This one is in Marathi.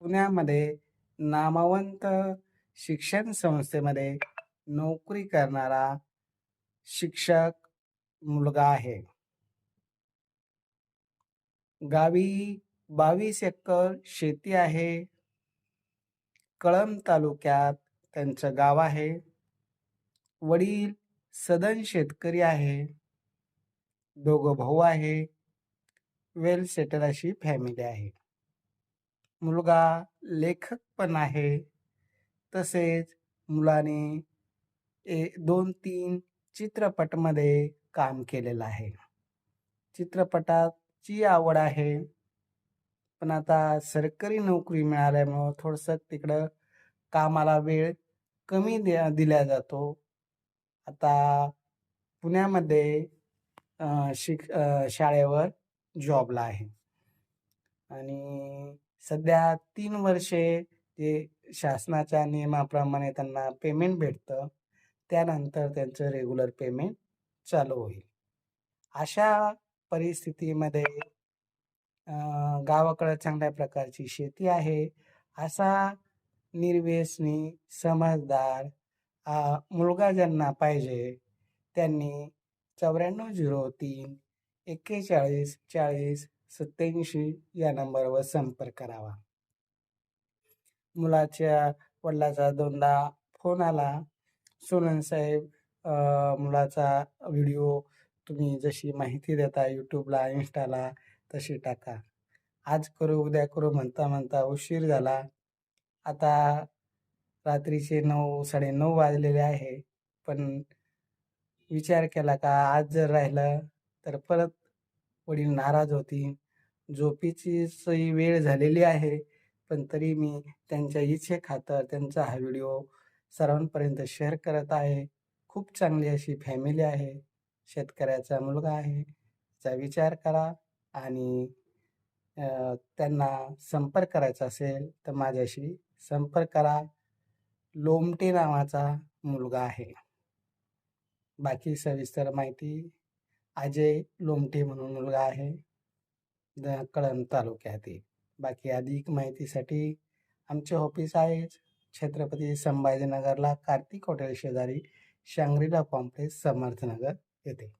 पुण्यामध्ये नामवंत शिक्षण संस्थेमध्ये नोकरी करणारा शिक्षक मुलगा आहे. गावी बावीस एकर शेती आहे. कळंब तालुक्यात त्यांचं गाव आहे. वडील सदन शेतकरी आहे. दोघं भाऊ आहे. वेल सेटल अशी फॅमिली आहे. मुलगा लेखक पण आहे. तसेच मुलाने ए दोन तीन चित्रपटमध्ये काम केलेलं आहे. चित्रपटाची आवड आहे. पण आता सरकारी नोकरी मिळाल्यामुळं थोडंसं तिकडं कामाला वेळ कमी द्या दिला जातो. आता पुण्यामध्ये शिक शाळेवर जॉबला आहे. आणि सध्या तीन वर्षे ते शासनाच्या नियमाप्रमाणे त्यांना पेमेंट भेटतं त्यानंतर त्यांचं रेग्युलर पेमेंट चालू होईल. अशा परिस्थितीमध्ये गावाकडं चांगल्या प्रकारची शेती आहे. असा निर्व्यसनी समजदार मुलगा ज्यांना पाहिजे त्यांनी चौऱ्याण्णव झिरो तीन एक्केचाळीस चाळीस सत्याऐंशी या नंबरवर संपर्क करावा. मुलाच्या वडिलाचा दोनदा फोन आला. सोनन साहेब मुलाचा व्हिडिओ तुम्ही जशी माहिती देता यूट्यूबला इन्स्टाला तशी टाका. आज करू उद्या करू म्हणता म्हणता उशीर झाला. आता रात्रीचे नऊ साडेनऊ वाजलेले आहे. पण विचार केला का आज जर राहिलं तर परत वडील नाराज होतील. झोपीची सोयी वेळ झालेली आहे पण तरी मी त्यांच्या इच्छेखातर त्यांचा हा व्हिडिओ सर्वांपर्यंत शेअर करत आहे. खूप चांगली अशी फॅमिली आहे शेतकऱ्याचा मुलगा आहे त्याचा विचार करा आणि त्यांना संपर्क करायचा असेल तर माझ्याशी संपर्क करा. लोमटे नावाचा मुलगा आहे. बाकी सविस्तर माहिती अजय लोमटे म्हणून मुलगा आहे. कळंब तालुक्यातील. बाकी अधिक माहितीसाठी आमचे ऑफिस आहे छत्रपती संभाजीनगरला कार्तिक हॉटेल शेजारी शांग्रीला कॉम्प्लेक्स समर्थनगर येथे.